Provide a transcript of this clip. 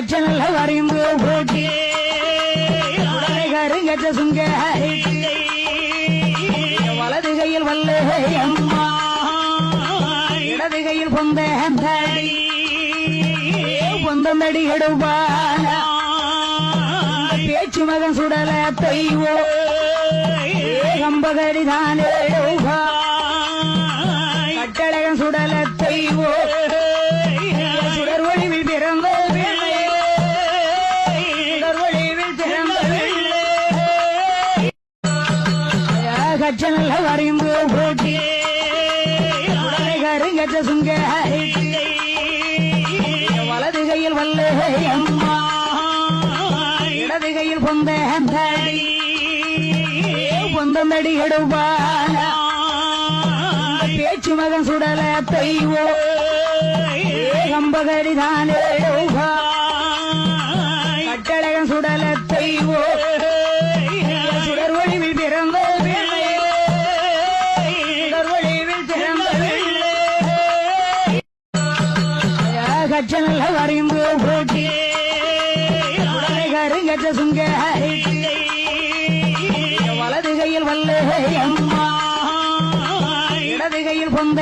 கச்சனல்ல வரைந்து போட்டி உடலை கருங்கற்ற சுங்க வலது கையில் வல்ல அம்மா. இடது கையில் பொந்த தடி பொந்தந்தடி எடுப்பான பேச்சு மகன் சுடல தெய்வோ. கம்பகடி தான் எடுப்பா கச்சனல்ல வரைந்து போட்டி உடலை சுங்க வலது கையில் வல்ல அம்மா. இடது கையில் பொந்த தடி. பொந்தந்தடி எடுப்பான. பேச்சு மகன் சுடல தெய்வோ கம்பகரிதானே கச்சனல்ல வரைந்து போட்டி உடலை கருங்கற்ற சுங்க வலது கையில் வல்ல அம்மா. இடது கையில் பொந்த